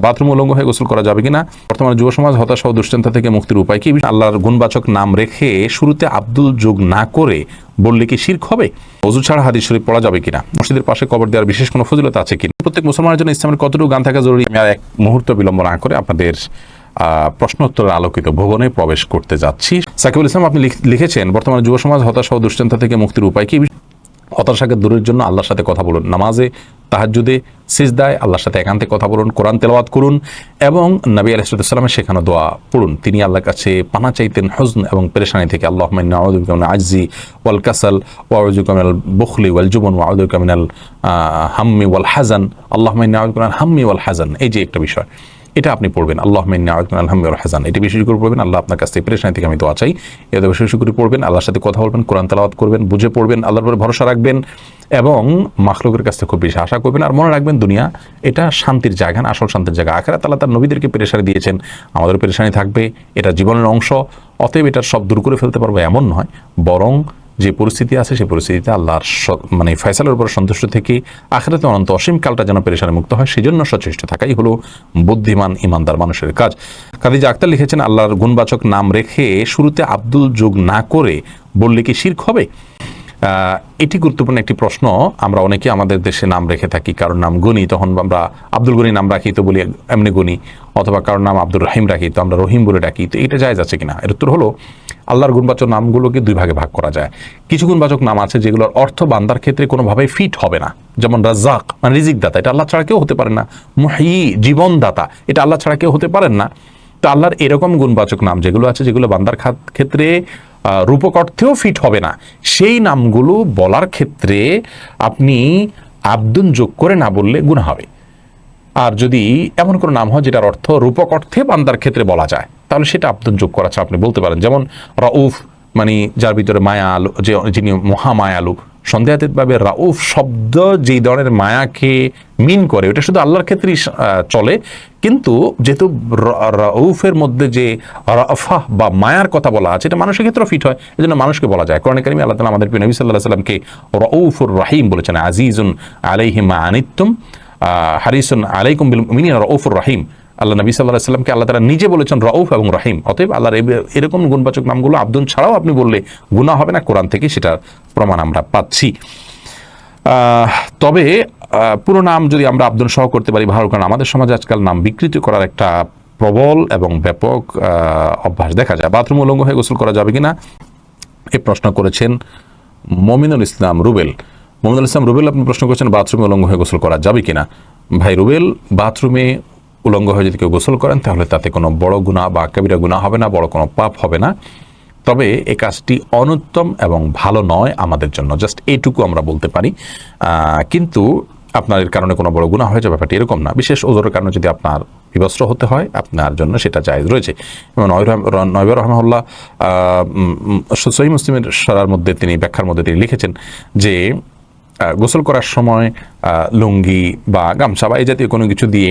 Bathroom উলঙ্গ হয়ে গোসল করা যাবে কিনা? বর্তমানে যুব সমাজ হতাশা ও দুশ্চিন্তা থেকে মুক্তির উপায় কি? আল্লাহর গুণবাচক নাম রেখে শুরুতে আব্দুল যোগ না করে বললে কি শির্ক হবে? অজু ছাড়া হাদিস শরীফ পড়া যাবে কিনা? মসজিদের পাশে কবর দেওয়ার বিশেষ কোনো ফজিলত আছে কিনা? প্রত্যেক মুসলমানের জন্য ইসলামের কতটুকু গান থাকা জরুরি? আমি আর এক মুহূর্ত বিলম্ব না করে আপনাদের প্রশ্নোত্তরের আলোকিত ভবনে প্রবেশ করতে যাচ্ছি। সাকিবুল ইসলাম, আপনি লিখ- লিখেছেন, বর্তমানে যুব সমাজ হতাশা ও দুশ্চিন্তা থেকে মুক্তির উপায় কি? হতাশাকে দূরের জন্য আল্লাহর সাথে কথা বলুন। নামাজে তাহাজুদে সিজদায় আল্লাহর সাথে একান্তে কথা বলুন, কোরআন তেলাওয়াত করুন এবং নবী আলাইসালামের শেখানো দোয়া পড়ুন। তিনি আল্লাহর কাছে পানা চাইতেন হজন এবং পেরেশানি থেকে। আল্লাহ মাইনাউদ্দিন আজি ওয়াল কাসাল ওয়াউজুকামিনাল বখলি ওয়াল জুবন ওয়াউদুকামিনাল হাম্মি ওয়াল হাজান আল্লাহ মাইনাউদ্দিন হাম্মি ওয়াল হাজান এই যে একটা বিষয়। এটা আপনি পড়বেন। আল্লাহ আলহামদুল হাসান এটা বিশেষ করে পড়বেন। আল্লাহ আপনার কাছ থেকে পেরেশানি থেকে আমি দোয়া চাই। এটা বিশেষ করে পড়বেন, আল্লাহর সাথে কথা বলবেন, কোরআন তালাওয়াত করবেন, বুঝে পড়বেন, আল্লাহর উপরে ভরসা রাখবেন এবং মাখলুকের কাছ থেকে খুব বেশি আশা করবেন। আর মনে রাখবেন, দুনিয়া এটা শান্তির জায়গা না, আসল শান্তির জায়গা। আখেরা তালা তার নবীদেরকে পেরেশানি দিয়েছেন। আমাদের পেরেশানি থাকবে। এটা জীবনের অংশ। অতএব এটার সব দূর করে ফেলতে পারব এমন নয়। বরং যে পরিস্থিতি আছে সেই পরিস্থিতিতে আল্লাহর মানে ফয়সালের উপর সন্তুষ্ট থেকে আখেরাতে অনন্ত অসীম কালটা যেন পেরেশানি মুক্ত হয় সেই জন্য সচেষ্ট থাকাই হলো বুদ্ধিমান ইমানদার মানুষের কাজ। কাদিজা আক্তার লিখেছেন, আল্লাহর গুণবাচক নাম রেখে শুরুতে আব্দুল যোগ না করে বললে কি শির্ক হবে? এটি গুরুত্বপূর্ণ একটি প্রশ্ন। আমরা অনেকে আমাদের দেশে নাম রেখে থাকি। কারোর নাম গনি তখন আমরা আব্দুল গনি নাম রাখি, তো বলি এমনি গনি অথবা কারোর নাম আব্দুর রহিম রাখি, তো আমরা রহিম বলে ডাকি। তো এটা যায় যাচ্ছে কিনা? এর উত্তর হলো, আল্লাহর গুণবাচক নামগুলোকে দুই ভাগে ভাগ করা যায়। কিছু গুণবাচক নাম আছে যেগুলোর অর্থ বান্দার ক্ষেত্রে কোনোভাবে ফিট হবে না। যেমন রাজ্জাক মানে রিজিক দাতা এটা আল্লাহ ছাড়া কেউ হতে পারে না। মুহি, জীবনদাতা, এটা আল্লাহ ছাড়া কেউ হতে পারেন না। তো আল্লাহর এরকম গুণবাচক নাম যেগুলো আছে, যেগুলো বান্দার ক্ষেত্রে রূপক অর্থেও ফিট হবে না। সেই নামগুলো বলার ক্ষেত্রে আপনি আব্দুন যোগ করে না বললে গুণা হবে। আর যদি এমন কোনো নাম হয় যেটার অর্থ রূপক অর্থে বান্দার ক্ষেত্রে বলা যায়, তাহলে সেটা আব্দুন যোগ করা আপনি বলতে পারেন। যেমন রউফ মানে যার ভিতরে মায়া আলু যে যিনি মহামায়ালু সন্দেহাতীতভাবে রাউফ শব্দ যেই ধরনের মায়াকে মিন করে, ওটা শুধু আল্লাহর ক্ষেত্রেই চলে। কিন্তু যেহেতু রাউফের মধ্যে যে রাফাহ বা মায়ার কথা বলা আছে, এটা মানুষের ক্ষেত্রেও ফিট হয়। এই জন্য মানুষকে বলা যায়। কোরআন কারিমে আল্লাহ তালা আমাদের নবী সাল্লাহ সাল্লামকে রউফুর রাহিম বলেছেন, আজিজুন আলাইহিমা আনিত্তুম হারিসুন আলাইকুম বিল মিনিন রউফুর রাহিম। আল্লাহ নবী সাল্লাহ সাল্লামকে আল্লাহ তারা নিজে বলেছেন, রউফ এবং রাহিম। অতএব আল্লাহর এরকম গুণবাচক নামগুলো আব্দুল ছাড়াও আপনি বললে গুণা হবে না, কোরআন থেকে সেটার প্রমাণ আমরা পাচ্ছি। তবে পুরো নাম যদি আমরা আব্দুল সহ করতে পারি, ভালো, কারণ আমাদের সমাজে আজকাল নাম বিকৃত করার একটা প্রবল এবং ব্যাপক অভ্যাস দেখা যায়। বাথরুম উলঙ্গ হয়ে গোসল করা যাবে কিনা, এ প্রশ্ন করেছেন মমিনুল ইসলাম রুবেল। মমিনুল ইসলাম রুবেল, আপনি প্রশ্ন করেছেন, বাথরুমে উলঙ্গ হয়ে গোসল করা যাবে কিনা? ভাই, রুবেল, বাথরুমে উলঙ্গ হয়ে যদি কেউ গোসল করেন, তাহলে তাতে কোনো বড় গুণা বা কবিরা গুণা হবে না, বড় কোনো পাপ হবে না। তবে এই কাজটি অনুত্তম এবং ভালো নয় আমাদের জন্য। জাস্ট এইটুকু আমরা বলতে পারি। কিন্তু আপনার এর কারণে কোনো বড় গুণা হয়ে যাবে ব্যাপারটি এরকম না। বিশেষ ওজোরের কারণে যদি আপনার বিবস্ত্র হতে হয়, আপনার জন্য সেটা জায়েজ রয়েছে। এবং নয়বর রহমাল্লাহ সহি মুসলিমের সরার মধ্যে তিনি, ব্যাখ্যার মধ্যে তিনি লিখেছেন যে গোসল করার সময় লুঙ্গি বা গামছা বা এই জাতীয় কোনো কিছু দিয়ে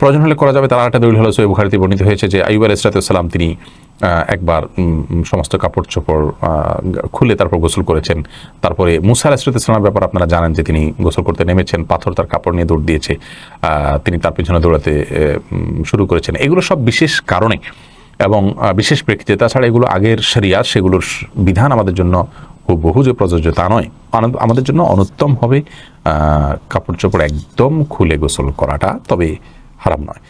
প্রয়োজন হলে করা যাবে। তার একটা দলিল হলো সৈয় বুখারিতে বর্ণিত হয়েছে যে আইব আলাইসালাম তিনি একবার সমস্ত কাপড় চোপড় খুলে তারপর গোসল করেছেন। তারপরে মুসা আলাইসালামের ব্যাপার আপনারা জানেন যে, তিনি গোসল করতে নেমেছেন, পাথর তার কাপড় নিয়ে দৌড় দিয়েছে তিনি তার পিছনে দৌড়াতে শুরু করেছেন। এগুলো সব বিশেষ কারণে এবং বিশেষ প্রেক্ষিতে। তাছাড়া এগুলো আগের শরিয়া সেগুলোর বিধান আমাদের জন্য বহু যে প্রযোজ্য, তা নয়। আমাদের জন্য অনুত্তম হবে কাপড় চোপড় একদম খুলে গোসল করাটা, তবে হারাম নয়।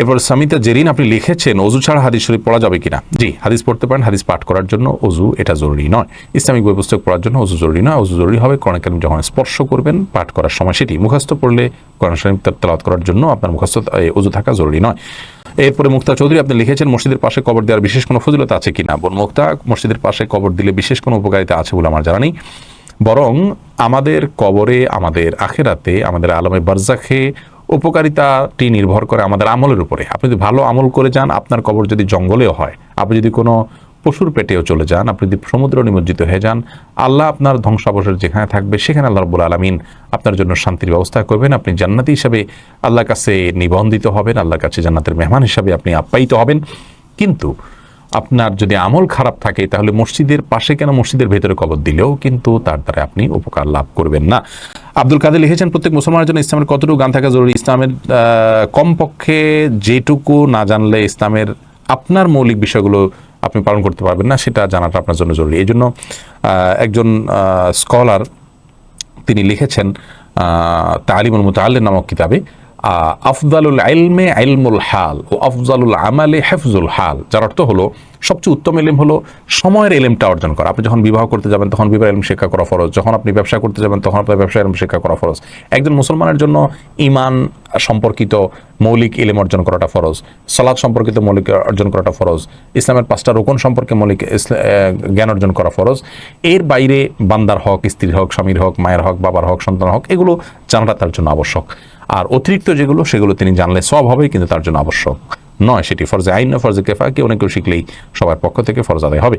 এরপর সামিতা জেরিন, আপনি লিখেছেন, অজু ছাড়া হাদিস শরীফ পড়া যাবে কিনা? জি, হাদিস পড়তে পারেন, হাদিস পাঠ করার জন্য অজু এটা জরুরি নয়। ইসলামিক বই পুস্তক পড়ার জন্য অজু জরুরি নয়, অজু জরুরি হবে। কোরআন কারিম যখন স্পর্শ করবেন, পাঠ করার সময় সেটি মুখস্থ পড়লে কোরআন শরীফ তেলাওয়াত করার জন্য আপনার মুখস্থ অজু থাকা জরুরি নয়। এরপরে মুক্তা চৌধুরী, আপনি লিখেছেন, মসজিদের পাশে কবর দেওয়ার বিশেষ কোনো ফজিলত আছে কিনা? বোন মুক্তা, মসজিদের পাশে কবর দিলে বিশেষ কোনো উপকারিতা আছে বলে আমার জানা নেই। বরং আমাদের কবরে, আমাদের আখেরাতে, আমাদের আলমে বারজাখে উপকারিতাটি নির্ভর করে আমাদের আমলের উপরে। আপনি যদি ভালো আমল করে যান, আপনার কবর যদি জঙ্গলেও হয়, আপনি যদি কোনো পশুর পেটেও চলে যান, আপনি যদি সমুদ্র নিমজ্জিত হয়ে যান, আল্লাহ আপনার ধ্বংসাবশেষ যেখানে থাকবে, সেখানে আল্লাহ রব্বুল আলমিন আপনার জন্য শান্তির ব্যবস্থা করবেন। আপনি জান্নাতি হিসাবে আল্লাহর কাছে নিবন্ধিত হবেন, আল্লাহর কাছে জান্নাতের মেহমান হিসাবে আপনি আপ্যায়িত হবেন। কিন্তু আপনার যদি আমল খারাপ থাকে, তাহলে মসজিদের পাশে কেন মসজিদের ভেতরে কবর দিলেও কিন্তু তার দ্বারা আপনি উপকার লাভ করবেন না। আব্দুল কাদের লিখেছেন, প্রত্যেক মুসলমানের জন্য ইসলামের কতটুকু গান থাকা জরুরি? ইসলামের কমপক্ষে যেটুকু না জানলে ইসলামের আপনার মৌলিক বিষয়গুলো আপনি পালন করতে পারবেন না, সেটা জানাটা আপনার জন্য জরুরি। এই জন্য একজন স্কলার তিনি লিখেছেন তালিমুল মুতাল্লি নামক কিতাবে আফজালুল আইলমে আইলমুল হাল ও আফজালুল আমালে হেফজুল হাল, যার অর্থ হলো সবচেয়ে উত্তম এলেম হলো সময়ের এলেমটা অর্জন করা। আপনি যখন বিবাহ করতে যাবেন, তখন বিবাহ এলম শিক্ষা করা ফরজ। যখন আপনি ব্যবসা করতে যাবেন, তখন আপনার ব্যবসা এলম শিক্ষা করা ফরজ। একজন মুসলমানের জন্য ইমান সম্পর্কিত মৌলিক এলেম অর্জন করাটা ফরজ। সালাদ সম্পর্কিত মৌলিক অর্জন করাটা ফরজ। ইসলামের পাঁচটা রোকন সম্পর্কে মৌলিক জ্ঞান অর্জন করা ফরজ। এর বাইরে বান্দার হক, স্ত্রীর হক, স্বামীর হক, মায়ের হক, বাবার হক সন্তান হক, এগুলো জানাটা তার জন্য আবশ্যক। আর অতিরিক্ত যেগুলো, সেগুলো তিনি জানলে সব হবে, কিন্তু তার জন্য আবশ্যক নয় সেটি ফরজে আইন ফরজে কেফা, কেউ না কেউ শিখলেই সবার পক্ষ থেকে ফরজ আদায় হবে।